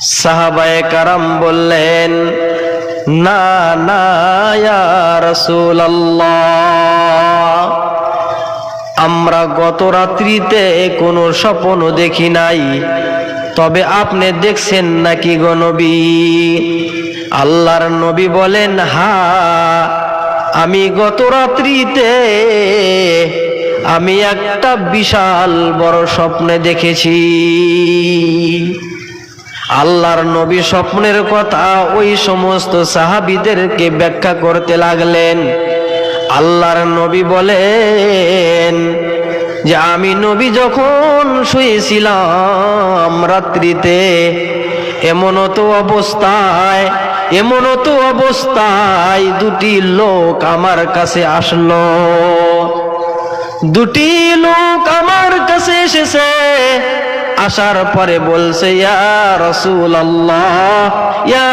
সাহাবায়ে কারাম বললেন, না না আমরা গত রাত্রিতে কোনো স্বপ্ন দেখি নাই, তবে আপনি দেখছেন নাকি গো নবী? আল্লাহর নবী বলেন, হা, আমি গত রাত্রিতে, আমি একটা বিশাল বড় স্বপ্নে দেখেছি। আল্লাহর নবী স্বপ্নের কথা ওই সমস্ত সাহাবিদেরকে ব্যাখ্যা করতে লাগলেন। আল্লাহর নবী বলেন যে, আমি নবী যখন শুয়েছিলাম রাত্রিতে, এমন তো অবস্থায়, এমন তো অবস্থায় দুটি লোক আমার কাছে আসলো। দুটি লোক আমার কাছে এসেছে। আসার পরে বলছে, ইয়া রসুল আল্লাহ ইয়া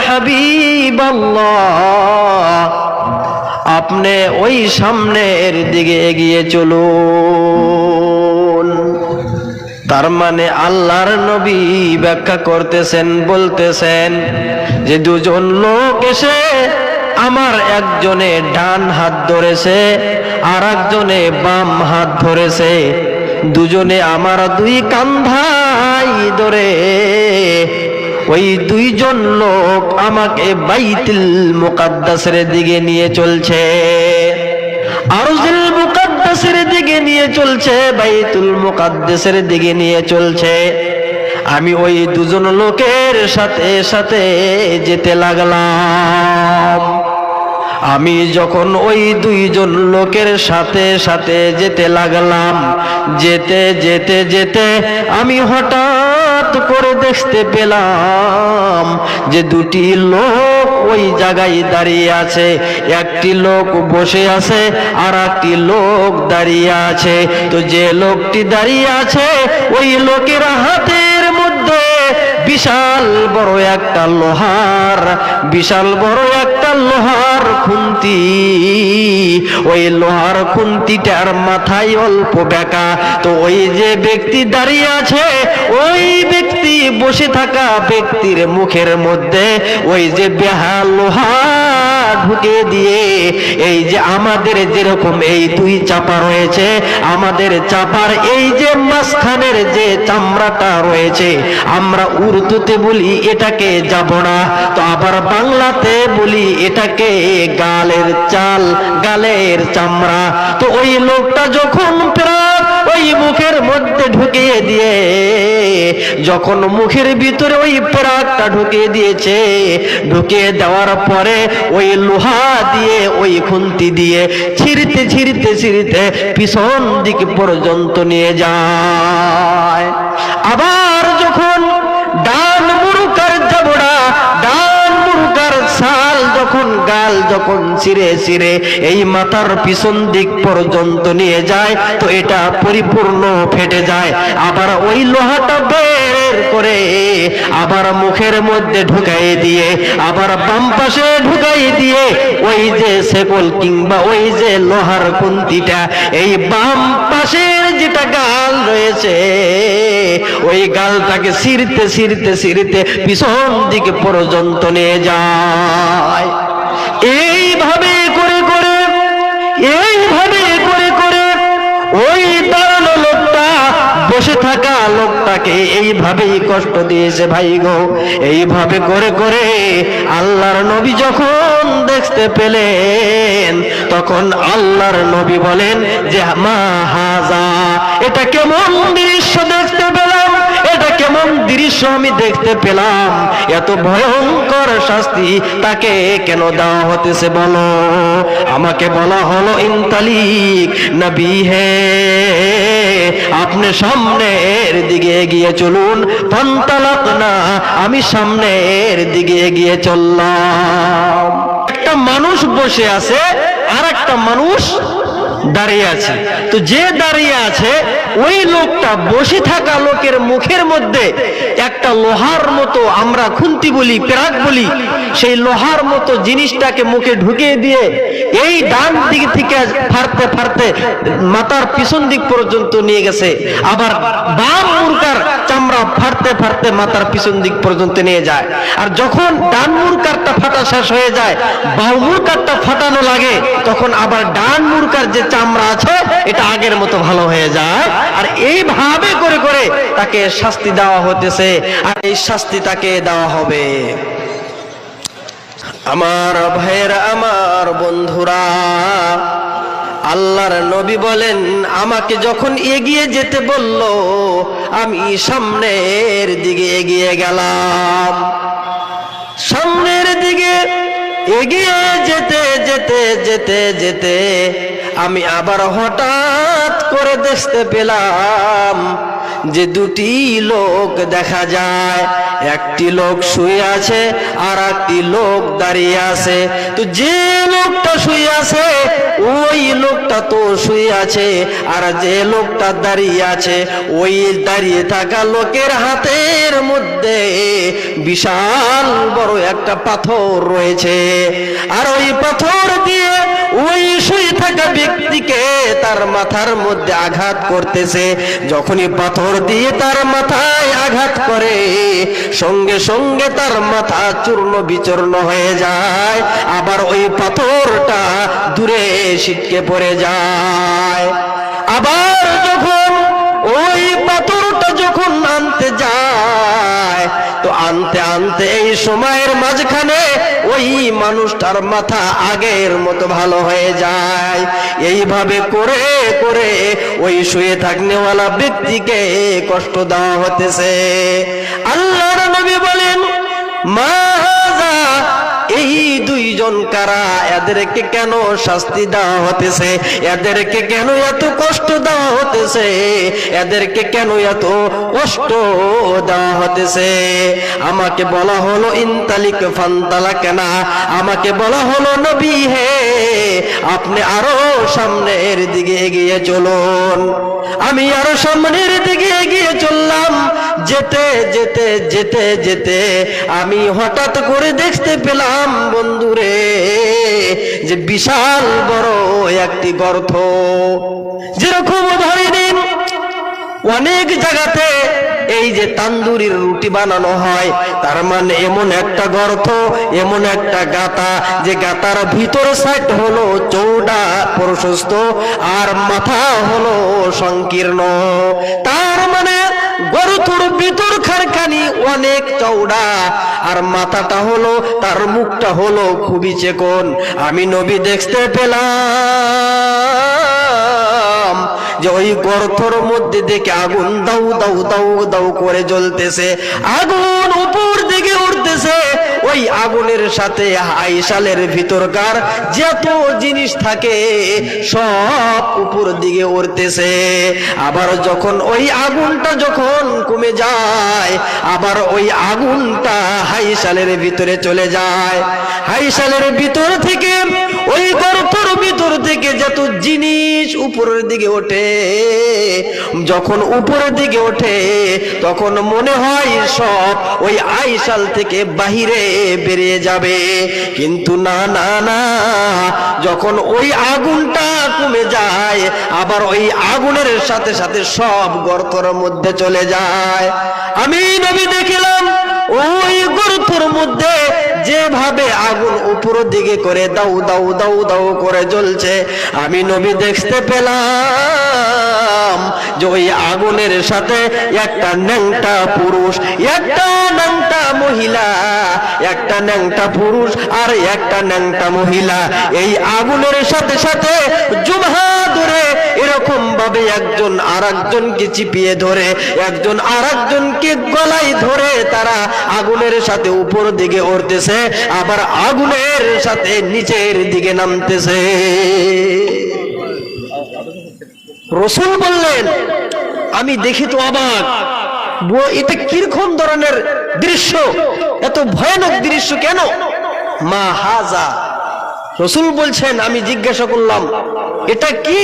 আপনি ওই সামনের দিকে এগিয়ে চলুন। তার মানে আল্লাহর নবী ব্যাখ্যা করতেছেন, বলতেছেন যে দুজন লোক এসে আমার একজনে ডান হাত ধরেছে আর একজনে বাম হাত ধরেছে। দুজনে আমার দুই কান্ধাই ধরে, ওই দুইজন লোক আমাকে বাইতুল মুকাদ্দাসের দিকে নিয়ে চলছে। আরজুল মুকাদ্দাসের দিকে নিয়ে চলছে, বাইতুল মুকাদ্দাসের দিকে নিয়ে চলছে। আমি ওই দুজন লোকের সাথে সাথে যেতে লাগলাম। আমি যখন ওই দুইজন লোকের সাথে সাথে যেতে লাগলাম, যেতে যেতে যেতে আমি হঠাৎ করে দেখতে পেলাম যে দুটি লোক ওই জায়গায় দাঁড়িয়ে আছে। একটি লোক বসে আছে আর একটি লোক দাঁড়িয়ে আছে। তো যে লোকটি দাঁড়িয়ে আছে, ওই লোকের মধ্যে বিশাল বড় একটা লোহার, বিশাল বড় একটা লোহার খুন্তি। ওই লোহার খুন্তিটার মাথায় অল্প বেকা তো ওই যে ব্যক্তি দাঁড়িয়ে আছে, ওই ব্যক্তি বসে থাকা ব্যক্তির মুখের মধ্যে ওই যে বেহা লোহা ঢুকে দিয়ে, এই যে আমাদের যেরকম এই দুই চাপা রয়েছে, আমাদের চাপার এই যে মাঝখানের যে চামড়াটা রয়েছে, আমরা উর্দুতে বলি এটাকে যাব না, তো আবার বাংলাতে বলি এটাকে গালের চাল, গালের চামড়া। তো ওই লোকটা যখন প্রায় ওই মুখের মধ্যে ঢুকিয়ে দিয়ে, যখন মুখের ভিতরে ওই প্রাকটা ঢুকিয়ে দিয়েছে, ঢুকিয়ে দেওয়ার পরে ওই লোহা দিয়ে, ওই খুন্তি দিয়ে ছিঁড়তে ছিঁড়তে ছিঁড়িতে পিছন দিক পর্যন্ত নিয়ে যায়। আবার যখন গাল যখন ছিঁড়ে ছিঁড়ে এই মাথার পিছন দিক পর্যন্ত নিয়ে যায়, তো এটা পরিপূর্ণ ফেটে যায়। আবার ওই লোহাটা বের করে আবার মুখের মধ্যে ঢুকাই দিয়ে, আবার বাম পাশে ঢুকাই দিয়ে, ওই যে সেকল কিংবা ওই যে লোহার কুন্তিটা এই বাম পাশের যেটা গাল রয়েছে, ওই গালটাকে ছিঁড়তে ছিঁড়তে ছিঁড়তে পিছন দিকে পর্যন্ত নিয়ে যায়। এইভাবে করে করে, এইভাবে করে করে ওই দাঁড়ানো লোকটা, বসে থাকা লোকটাকে এইভাবেই কষ্ট দিয়েছে ভাই গো। এইভাবে করে করে আল্লাহর নবী যখন দেখতে পেলেন, তখন আল্লাহর নবী বলেন যে, মা হাজা, এটা কেমন দৃশ্য দেখতে পেলাম এটা কেমন দৃশ্য আমি দেখতে পেলাম? এত ভয়ঙ্কর শাস্তি তাকে কেন দেওয়া হতেছে বলো? আমাকে বলা হলো ইনতালিক নবী হে, আপনি সামনের দিকে এগিয়ে চলুন। পন্তালাক না আমি সামনের দিকে এগিয়ে চললাম। একটা মানুষ বসে আছে আর একটা মানুষ দাঁড়িয়ে আছে। তো যে দাঁড়িয়ে আছে, ওই লোকটা বসে থাকা লোকের মুখের মধ্যে একটা লোহার মতো আমরা খুন্তি বলি, পেরাক বলি, সেই লোহার মতো জিনিসটাকে মুখে ঢুকিয়ে দিয়ে এই ডান দিক থেকে ফারতে ফারতে মাথার পিছন দিক পর্যন্ত নিয়ে গেছে। আবার বাম ফাটতে ফাটতে মাথার পিছন দিক পর্যন্ত নিয়ে যায়। আর যখন ডান মুরকারটা ফাটা শেষ হয়ে যায়, বাম মুরকারটা ফাটানো লাগে, তখন আবার ডান মুরকার যে চামড়া আছে, এটা আগের মতো ভালো হয়ে যায়। আর এইভাবে করে করে তাকে শাস্তি দেওয়া হতেছে আর এই শাস্তি তাকে দেওয়া হবে। আমার ভাইয়েরা, আমার বন্ধুরা আল্লাহর নবী বলেন, আমাকে যখন এগিয়ে যেতে বলল, আমি সামনের দিকে এগিয়ে গেলাম। সামনের দিকে এগিয়ে যেতে যেতে যেতে যেতে, আমি আবার হঠাৎ করে দেখতে পেলাম যে দুটি লোক দেখা যায়, একটি লোক শুয়ে আছে আর একটি লোক দাঁড়িয়ে আছে। তো যে লোকটা শুয়ে আছে, ওই লোকটা তো শুয়ে আছে আর যে লোকটা দাঁড়িয়ে আছে, ওই দাঁড়িয়ে থাকা লোকের হাতের মধ্যে বিশাল বড় একটা পাথর রয়েছে। আর ওই পাথর দিয়ে ওই শুয়ে থাকা ব্যক্তিকে তার মাথার মধ্যে আঘাত করতেছে। যখনই পাথর দিয়ে তার মাথায় আঘাত করে, সঙ্গে সঙ্গে তার মাথা চূর্ণ বিচূর্ণ হয়ে যায়। আবার ওই পাথরটা দূরে ছিটকে পড়ে যায়। আবার যখন ওই তো আনতে আনতে এই সময়ের মাঝখানে ওই মানুষটার মাথা আগের মতো ভালো হয়ে যায়। এইভাবে করে করে ওই শুয়ে থাকনেওয়ালা ব্যক্তিকে কষ্ট দেওয়া হতেছে। আল্লাহ নবী বলেন, মা দুইজন কারা? এদেরকে কেন শাস্তি দেওয়া হতেছে? এদেরকে কেন এত কষ্ট দেওয়া হতেছে? এদেরকে কেন এত কষ্ট দেওয়া হতেছে? আমাকে বলা হলো, ইনতালিক ফান্তালা কেনা আমাকে বলা হলো, নবী হে, আপনি আরও সামনের দিকে এগিয়ে চলুন। আমি আরও সামনের দিকে এগিয়ে চললাম। যেতে যেতে যেতে যেতে আমি হঠাৎ করে দেখতে পেলাম বন্ধুরে, যে বিশাল বড় একটি গর্ত। যেরকম ধরে দিন অনেক জায়গাতে এই যে তান্দুরির রুটি বানানো হয়, তার মানে এমন একটা গর্ত, এমন একটা গাতা, যে গাতার ভিতর সাইড হলো চৌড়া প্রশস্ত আর মাথা হলো সংকীর্ণ। তার গরুতুর ভিতর খানখানি অনেক চৌড়া আর মাথাটা হলো, তার মুখটা হলো খুবই চেকন। আমি নবী দেখতে পেলাম যে ওই গর্তর মধ্যে দেখে আগুন দাউ দাউ দাউ দাউ করে জ্বলতেছে। আগুন উপর দিকে উঠতেছে। ওই আগুনের সাথে আইসালের ভিতরকার যত জিনিস থাকে সব উপর দিকে উঠতেছে আবার যখন ওই আগুনটা যখন কমে যায়, আবার ওই আগুনটা হাইসালের ভিতরে চলে যায়। হাইসালের ভিতর থেকে ওই উপরের দিকে ওঠে। যখন উপরের দিকে ওঠে, তখন মনে হয় সব ওই আইসাল থেকে বাহিরে বেরিয়ে যাবে। কিন্তু না না না, যখন ওই আগুনটা কমে যায়, আবার ওই আগুনের সাথে সাথে সব গর্তর মধ্যে চলে যায়। আমি নবী দেখিলাম, ওই গর্তর মধ্যে যেভাবে আগুন উপরের দিকে করে দাউ দাউ দাউ দাউ করে জ্বলছে, আমি নবী দেখতে পেলাম। যে ওই আগুনের সাথে একটা ন্যাংটা পুরুষ, একটা ন্যাংটা মহিলা, একটা ন্যাংটা পুরুষ আর একটা ন্যাংটা মহিলা। এই আগুনের সাথে সাথে জুমহা ধরে এরকম ভাবে একজন আর একজনকে চিপিয়ে ধরে, একজন আর একজনকে গলায় ধরে তারা আগুনের সাথে উপর দিকে উঠতেছে আবার আগুনের সাথে নিচের দিকে নামতেছে। রসুল বললেন, আমি দেখি তো অবাক। এটা কীরকম ধরনের দৃশ্য? এত ভয়ানক দৃশ্য কেন? মা, হাজা। রসুল বলছেন, আমি জিজ্ঞাসা করলাম, এটা কি?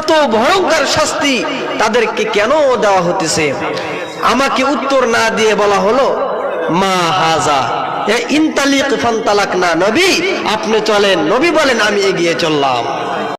এত ভয়ঙ্কর শাস্তি তাদেরকে কেন দেওয়া হতেছে? আমাকে উত্তর না দিয়ে বলা হলো, মা, হাজা ইনতালিক ফান্তালাক না নবী, আপনি চলেন, নবী বলেন, আমি এগিয়ে চললাম।